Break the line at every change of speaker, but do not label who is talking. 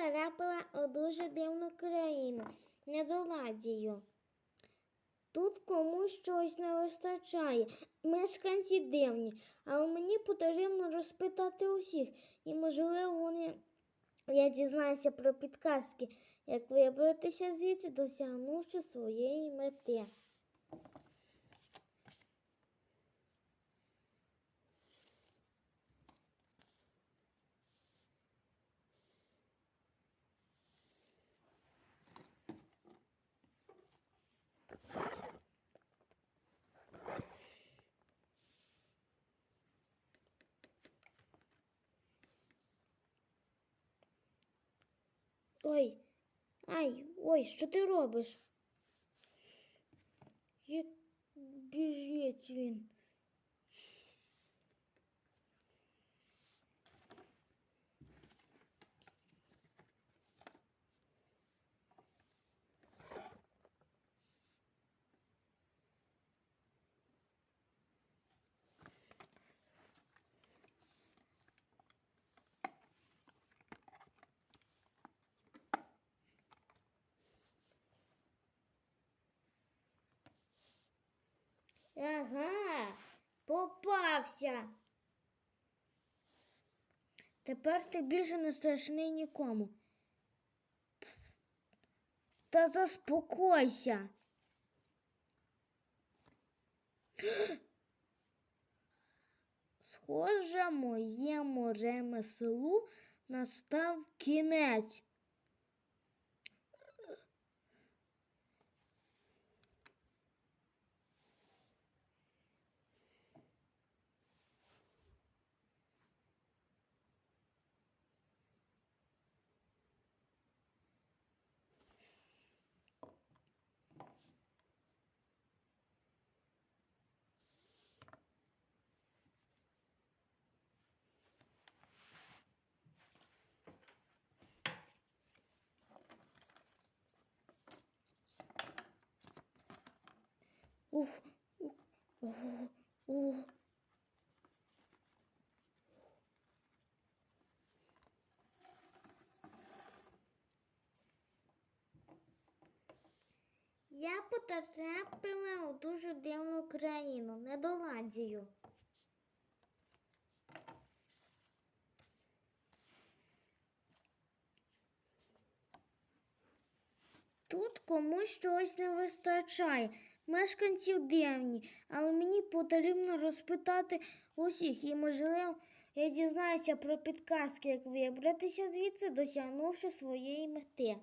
потрапила у дуже дивну країну, недоладію. Тут комусь щось не вистачає. Мешканці дивні, але мені потрібно розпитати усіх, і, можливо, вони я дізнаюся про підказки, як вибратися звідси, досягнувши своєї мети. Ой, ай, ой, що ти робиш? Як біжить він. Ага, попався. Тепер ти більше не страшний нікому. Та заспокойся. Схоже, моєму ремеслу настав кінець. Я потрапила у дуже дивну країну, недоладію. Тут комусь щось не вистачає. Мешканців дивні, але мені потрібно розпитати усіх і, можливо, я дізнаюся про підказки, як вибратися звідси, досягнувши своєї мети.